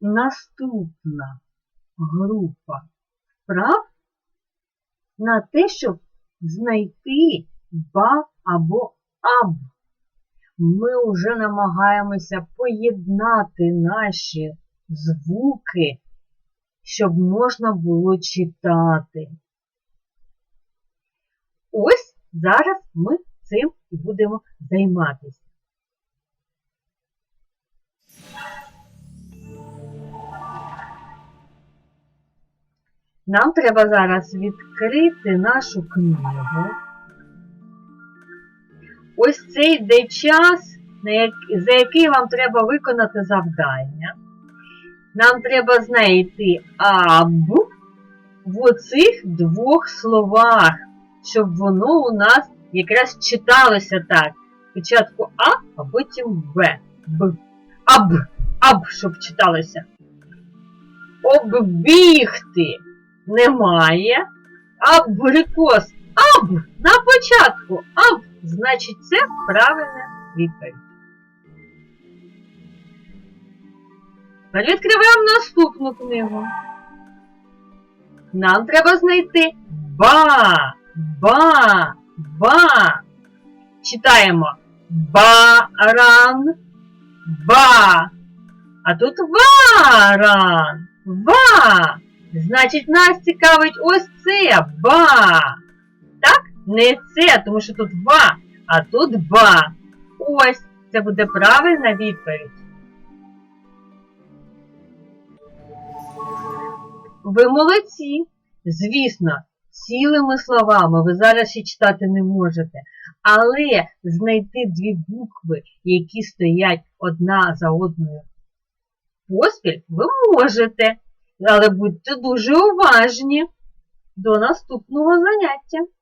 наступна група вправ на те, щоб знайти ба або аб. Ми вже намагаємося поєднати наші звуки, щоб можна було читати. Ось зараз ми цим і будемо займатися. Нам треба зараз відкрити нашу книгу. Ось це йде час, за який вам треба виконати завдання. Нам треба знайти аб в оцих двох словах, щоб воно у нас якраз читалося так. Спочатку А, а потім Б. Б. Аб. Аб, щоб читалося. Оббігти немає. Абрикос. Аб. На початку. Аб. Значить, це правильна відповідь. Тепер відкриваємо наступну книгу. Нам треба знайти ба, ба, ба. Читаємо баран, ба. А тут варан, ва. Значить, нас цікавить ось це ба. Так? Не це, тому що тут ва, а тут ба. Ось, це буде правильна відповідь. Ви молодці. Звісно, цілими словами ви зараз ще читати не можете. Але знайти дві букви, які стоять одна за одною поспіль, ви можете. Але будьте дуже уважні до наступного заняття.